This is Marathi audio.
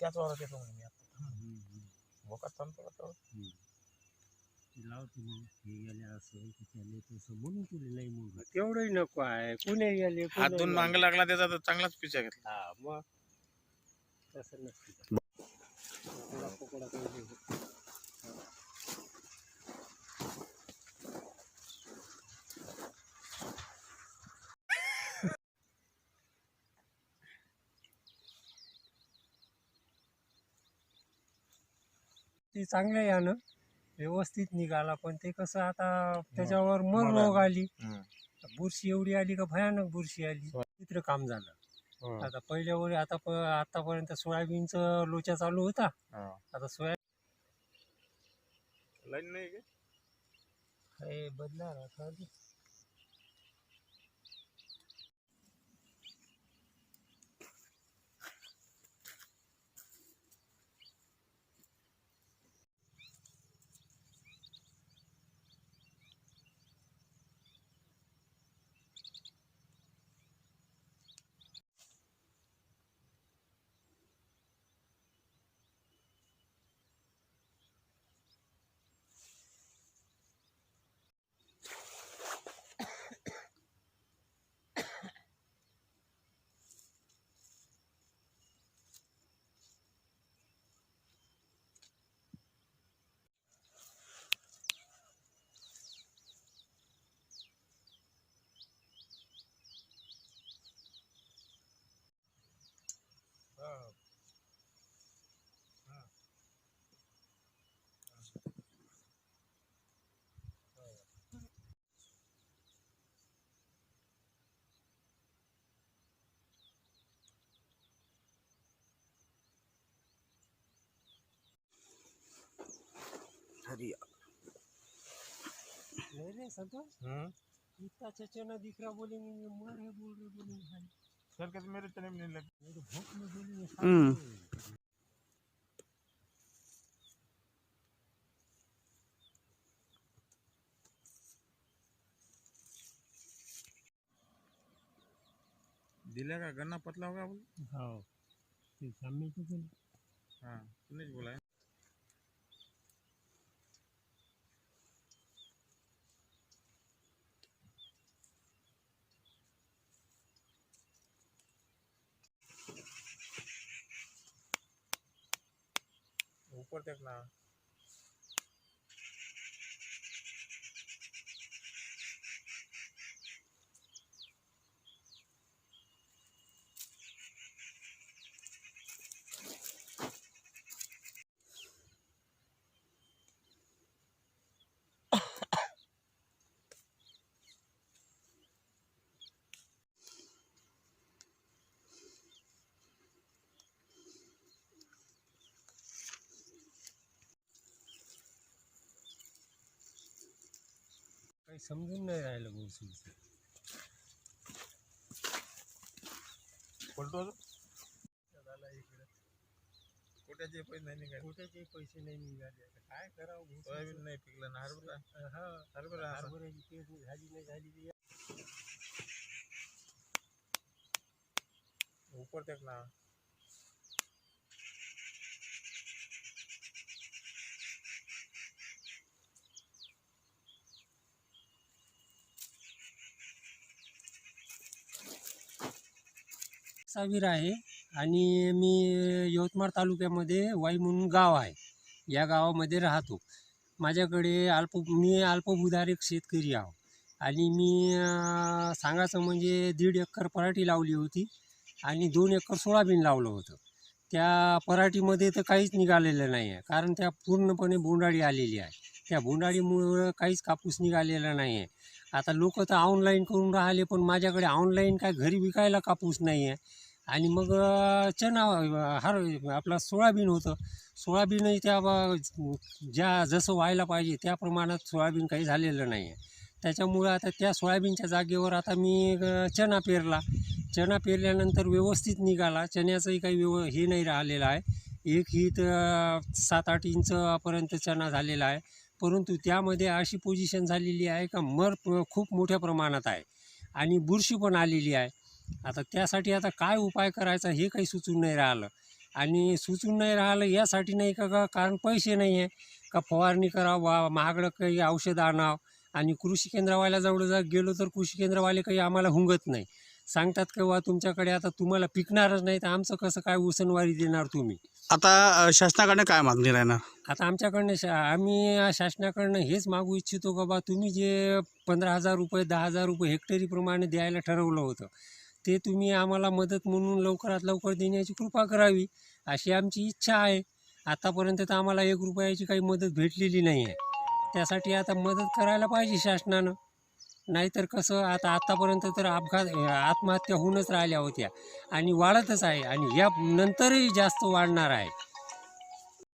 त्याच वावरात येतो म्हणे मी आता. मोकात थांबतो का तेवढं? लावतो मग. हे गेले असं त्याने तसं. म्हणून तुला नाही मग तेवढंही नको आहे. कुणी गेले हात दोन मांग लागला त्याचा तर चांगलाच पिचा घेतला. हा मग. तसं नसतं. कोकडा कोकडा पाहिजे. ती चांगलं यानं व्यवस्थित निघाला पण ते कसं आता त्याच्यावर मर रोग आली. बुरशी एवढी आली का भयानक बुरशी आली चित्र काम झालं हो. आता पहिल्या वेळी आता आतापर्यंत सोयाबीनचं लोचा चालू होता हा. आता सोया लाईन नाही हे बदला नहीं संतोष? हम्म। इतना चचना दिख रहा बोलेंगे ये मर है बोल रहे बोलेंगे भाई सर कहते मेरे चने में नहीं लगे नहीं तो भूख में बोलेंगे हम्म। साथ का गन्ना पतला होगा बोल। हाँ सामने तो हाँ तूने बोला है। பொறுத்துக்கலாம் काही समजून नाही राहिलं गोष्टी पलटो अजून? कोट्याचे पैसे नाही निघाले. कुठेचे पैसे नाही निघाले. आता काय करावं? सोयाबीन नाही पिकलं ना हरभरा? हा. हरभरा असं. हरभऱ्याची पेरणी झाली नाही झाली ती ऊपर तक ना. सावीर आहे आणि मी यवतमाळ तालुक्यामध्ये वाई म्हणून गाव आहे. या गावामध्ये राहतो. माझ्याकडे अल्प मी अल्पभूधारक शेतकरी आहो आणि मी सांगायचं म्हणजे दीड एकर पराठी लावली होती आणि दोन एकर सोयाबीन लावलं होतं. त्या पराठीमध्ये तर काहीच निघालेलं नाही आहे कारण त्या पूर्णपणे बोंडाळी आलेली आहे. त्या बोंडाळीमुळं काहीच कापूस निघालेला नाही आहे. आता लोक तर ऑनलाईन करून राहिले पण माझ्याकडे ऑनलाईन काय घरी विकायला कापूस नाही आहे. आणि मग चणा चना हर आपला सोयाबीन होतं. सोयाबीनही त्या ज्या जसं व्हायला पाहिजे त्या प्रमाणात सोयाबीन काही झालेलं नाही आहे त्याच्यामुळं आता त्या सोयाबीनच्या जागेवर आता मी चणा चना पेरला. चना पेरल्यानंतर व्यवस्थित निघाला. चण्याचंही काही व्यव हे नाही राहिलेलं आहे. एक ही तर सात आठ इंचपर्यंत चना झालेला आहे. परंतु त्यामध्ये अशी पोझिशन झालेली आहे का मर खूप मोठ्या प्रमाणात आहे. आणि बुरशी पण आलेली आहे. आता त्यासाठी आता काय उपाय करायचा हे काही सुचून नाही राहिलं. आणि सुचून नाही राहिलं यासाठी नाही का का कारण पैसे नाही आहे. का फवारणी करावं बा महागडं काही औषध आणावं. आणि कृषी केंद्रवाल्याजवळ जर गेलो तर कृषी केंद्रवाले काही आम्हाला हुंगत नाही. सांगतात की बा तुमच्याकडे आता तुम्हाला पिकणारच नाही तर आमचं कसं काय उसनवारी देणार तुम्ही? आता शासनाकडनं काय मागणी राहणार? आता आमच्याकडनं शा आम्ही शासनाकडनं हेच मागू इच्छितो का बा तुम्ही जे पंधरा हजार रुपये दहा हजार रुपये हेक्टरीप्रमाणे द्यायला ठरवलं होतं ते तुम्ही आम्हाला मदत म्हणून लवकरात लवकर देण्याची कृपा करावी अशी आमची इच्छा आहे. आतापर्यंत तर आम्हाला एक रुपयाची काही मदत भेटलेली नाही आहे. त्यासाठी आता मदत करायला पाहिजे शासनानं. नाहीतर कसं आता आत्तापर्यंत तर अपघात आत्महत्या होऊनच राहिल्या होत्या. आणि वाढतच आहे आणि या नंतरही जास्त वाढणार आहे.